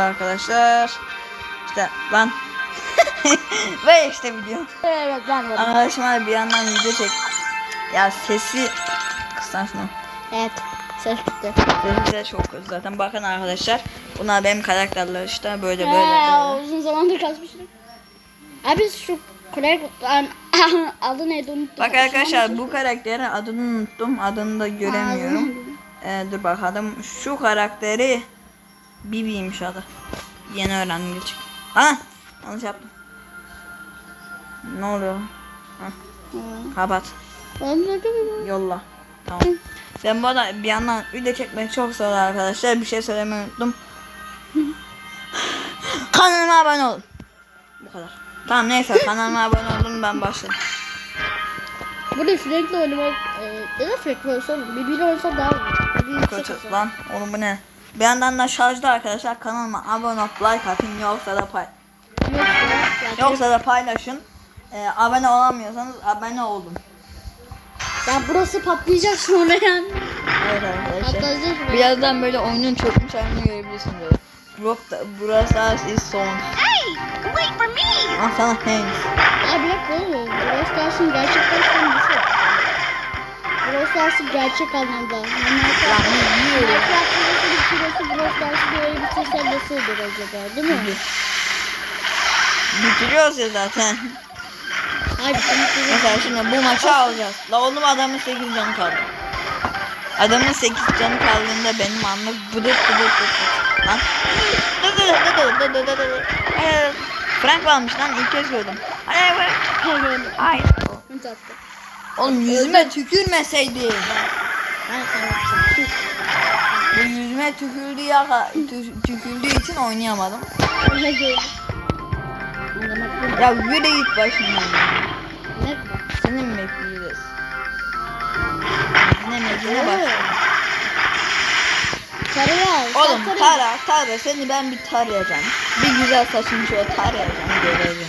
Arkadaşlar işte ben ve işte video. Evet ben varım. Arkadaşlar bir yandan video çek. Ya sesi kıssan şunu. Evet. Ses gitti. Sesi de çok kötü zaten. Bakın arkadaşlar. Bunlar benim karakterler işte böyle böyle. Ee, uzun zamandır kasmıştım. Abi şu kulak adı neydi unuttum. Bak arkadaşlar bu karakterin adını unuttum. Adını da göremiyorum. Ee, dur bakalım. Şu karakteri Bibi'ymiş adı. Yeni öğrendim geçik. Ha! Yanlış yaptım. Ne oluyor? Ha, kapat. Yolla. Tamam. Ben bu arada bir yandan video çekmek çok zor arkadaşlar. Bir şey söylemeyi unuttum. Kanalıma abone olun. Bu kadar. Tamam neyse kanalıma abone olun ben başlayayım. Burada sürekli oynamak e, ya da sürekli olsa birbiriyle olsa daha iyi. Kötü lan. Oğlum bu ne? Bir yandan da şarjda arkadaşlar kanalıma abone olup like atın yoksa da pay Yoksa, da paylaşın. Ee, abone olamıyorsanız abone olun. Ya burası patlayacak sonra yani. Evet arkadaşlar. Patlayacak? Birazdan böyle oyunun çökmüş halini görebilirsiniz böyle. Burası, burası is son. Hey, wait for me! Ah sana henüz. Abi dakika oğlum. Brawl Stars'ın gerçekten kendisi. Brawl Stars'ın gerçek anlamda. Ya ne yiyor ya? Minecraft burası bir kilosu Brawl Stars'ı böyle bitirsen nasıl olur acaba değil mi? Bitiriyoruz ya zaten. Hayır bunu Mesela şimdi bu maçı alacağız. La oğlum adamın 8 canı kaldı. Adamın 8 canı kaldığında benim anlık bıdık bıdık bıdık. Lan. Hayır. Frank varmış lan ilk kez gördüm. Hayır hayır. Hayır. Hayır. Attı. Oğlum yüzüme tükürmeseydi. Bu yüzüme tükürdüğü, ya, tü, tükürdüğü için oynayamadım. Ne. Ya yürü git başımdan. Ne? Seni mi bekleyeceğiz? Yine mecine bak. Sarıya al. Oğlum tara tara seni ben bir tarayacağım. Bir güzel saçını şöyle tarayacağım göreceğim.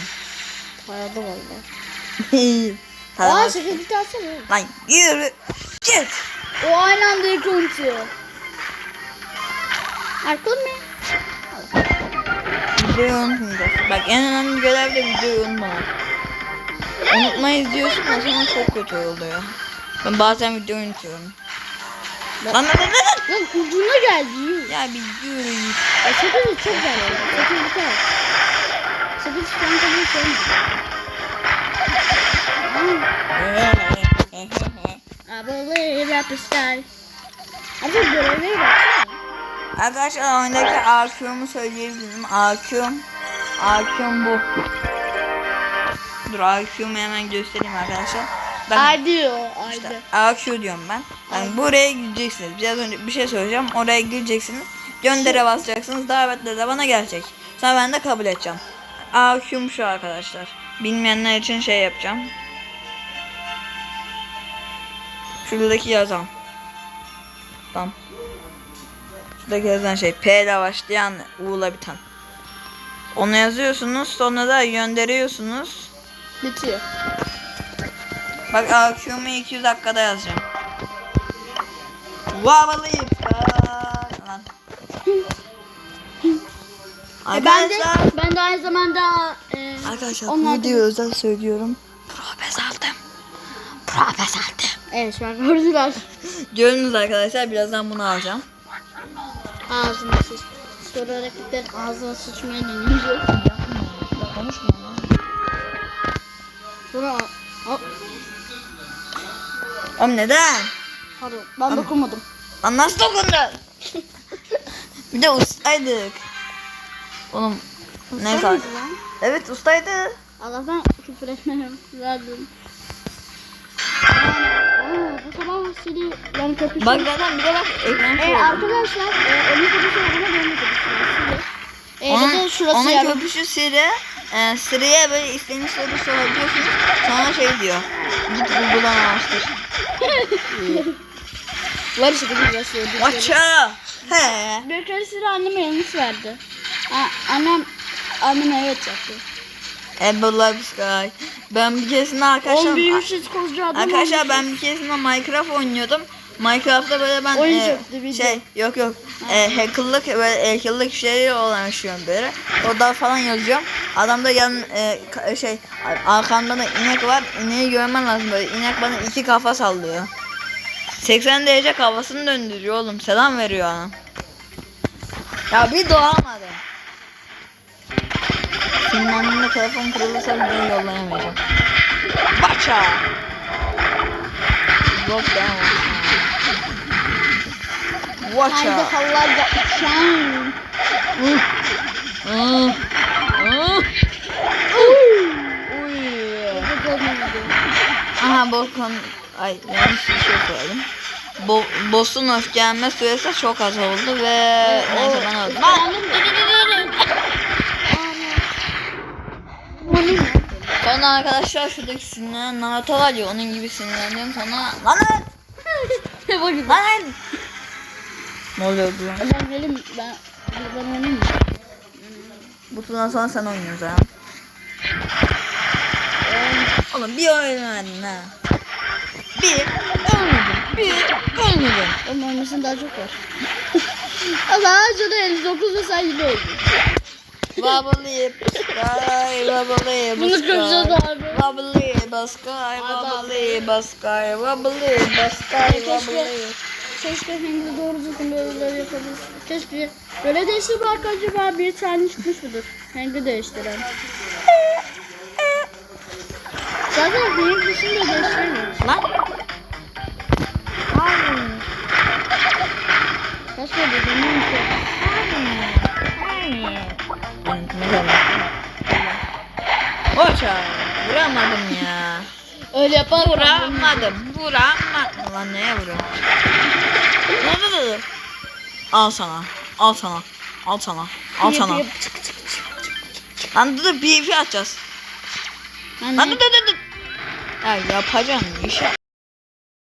Taradı valla. Aa Tara. şaka git alsana. Lan yürü. Git. O aynı anda ilk unutuyor. Arkın mı? Videoyu unutmayacağız. Bak en önemli görev de videoyu unutmamak. Unutmayız diyorsun da sonra çok kötü oluyor. Ben bazen videoyu unutuyorum. Lan lan lan lan. Lan ucuna geldi. Ya bir yürü. Ya sakız çok geldi. Sakız biter. Sakız kanka bir şey mi? I believe up the sky. Abi görevlere baksana. Arkadaşlar oyundaki AQ'mu söyleyebilirim. AQ'm. AQ'm bu. Dur AQ'mu hemen göstereyim arkadaşlar. Ben Hadi o. İşte AQ diyorum ben. Yani buraya gideceksiniz. Biraz önce bir şey söyleyeceğim. Oraya gireceksiniz. Göndere basacaksınız. Davetler de bana gelecek. Sonra ben de kabul edeceğim. AQ'm şu arkadaşlar. Bilmeyenler için şey yapacağım. Şuradaki yazan. Tamam. Şuradaki yazan şey P ile başlayan U ile biten. Onu yazıyorsunuz sonra da gönderiyorsunuz. Bitiyor. Bak AQ'mu 200 dakikada yazacağım. Vavalıyım. Lan. E ben de Arkadaşlar. ben de aynı zamanda e, Arkadaşlar bu videoyu özel söylüyorum. Probes aldım. Probes aldım. Evet şu an gördüler. Gördünüz arkadaşlar birazdan bunu alacağım. Ağzına sıç. Sonra rakiplerin ağzına sıçmaya deniyor. Konuşma lan. Sonra Hop, Oğlum neden? pardon ben dokunmadım. Lan nasıl dokundun? bir de ustaydık. Oğlum neyse. Ustaydınız lan. Evet ustaydı. Allah'tan küfür etmem. Verdim. Tamam seni yani köpüşü. Bak zaten bir de bak ekran E, arkadaşlar e, onun köpüşü olduğuna benim de köpüşü var. E, Onun, zaten şurası onun yani. köpüşü Siri. E, Siri'ye böyle istediğiniz soru sorabiliyorsunuz. Sonra şey diyor. Git Google'dan araştır. Var işte bir burası. Maça. He. Bir keresinde anneme yanlış verdi. A- annem anneme evet yaptı. Ebola Sky. Ben bir keresinde arkadaşlar Oğlum büyümüşüz koca adam Arkadaşlar ben bir keresinde Minecraft oynuyordum. Minecraft'ta böyle ben Oyun e, çöktü, şey yok yok e, hackerlık böyle hackerlık şeyleri uğraşıyorum böyle. Orada falan yazıyorum. Adam da yan e, ka- şey arkamda da inek var. İneği görmen lazım böyle. İnek bana iki kafa sallıyor. 80 derece kafasını döndürüyor oğlum. Selam veriyor ana. Ya bir doğamadı. Sinirlendiğimde telefon kırılırsa video yollayamayacağım. Baça. Yok ben Watch Haydi uçan. Uy. Aha Bolkan ay yanlış bir şey söyledim. Bo boss'un öfkelenme süresi çok az oldu ve neyse ben öldüm. Sonra arkadaşlar şuradaki sinirlenen Naruto var ya onun gibi sinirleniyorum sonra lan lan lan lan Ne oluyor bu? Ben gelin ben ben oynayayım mı? Bu turdan sonra sen oynuyorsun ha. Oğlum bir oynadın ha. Bir ölmedin. Bir ölmedin. Onun oynamasın daha çok var. Allah şurada 59 ve sen yine öldün. Bubbly sky, bubbly Bunu kıracağız abi. Bubbly sky, bubbly sky, bubbly sky, bubbly. Keşke doğru düzgün böyleleri yapabilirsin. Keşke böyle değiştir bak acaba bir tane çıkmış mıdır? Hengri değiştiren. Zaten Hengri dışında değiştiremiyoruz. Lan. Kaç oldu bilmiyorum ki. Hoşça. Vuramadım ya. Öyle yapalım. Vuramadım. Vuramadım. Lan neye vuruyorum? Al sana. Al sana. Al sana. Al sana. Lan dur dur PvP atacağız. Lan dur dur dur. Ya yapacaksın iş yap.